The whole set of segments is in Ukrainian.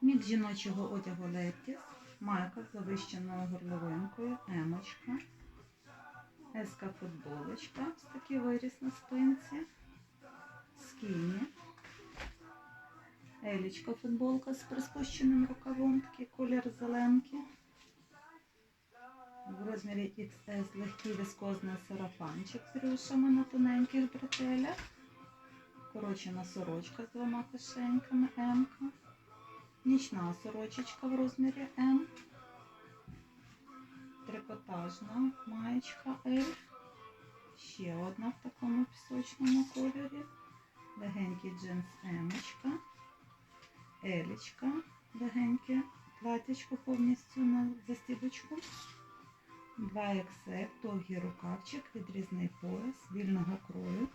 Мікс жіночого одягу Летіс, майка з завищеною горловинкою, емочка, еска футболочка, ось такий виріс на спинці, скіні, елічка футболка з приспущеним рукавом, такий колір зеленки. В розмірі XS легкий віскозний сарафанчик з рюшами на тоненьких бретелях. Корочена сорочка з двома кишеньками М. Нічна сорочечка в розмірі М. Трикотажна маєчка L. Ще одна в такому пісочному кольорі. Легенький джинс Емочка. Елічка. Легеньке платячко повністю на застібочку. 2XL, довгий рукавчик, відрізний пояс вільного крою.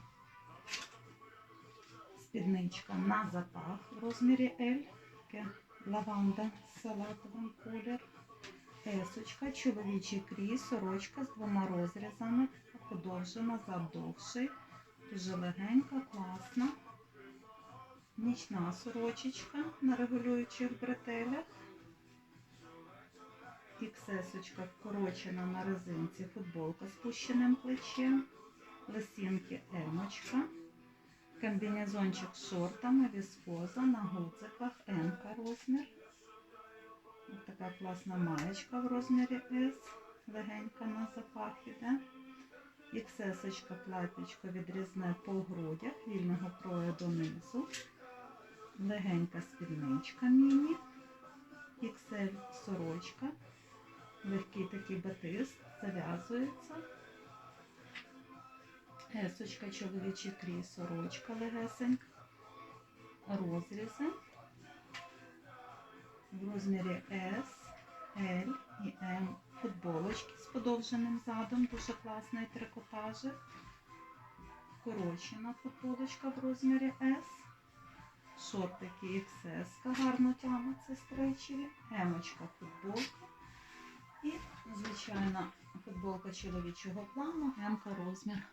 Спідничка на запах в розмірі L. Таке лаванда салатовим колір. Есочка, чоловічий крій, сорочка з двома розрізами, подовжена, завдовший. Дуже легенька, класна. Нічна сорочечка на регулюючих бретелях. XS вкорочена на резинці, футболка з пущеним плечем, лисінки емочка, комбінезончик з шортами, віскоза на гудзиках, М розмір. Ось така класна маєчка в розмірі S, легенька на запах іде. XS платічко відрізне по грудях, вільного крою донизу. Легенька спідничка міні, XL сорочка. Легкий такий батист, зав'язується. Есочка, чоловічий крій, сорочка легесенька. Розрізи. В розмірі S, L і M футболочки з подовженим задом, дуже класний трикотажик. Вкорочена футболочка в розмірі S. Шортики XS, гарно тягнуться стрейчеві. Емочка футболка. І, звичайно, футболка чоловічого плану, М розмір.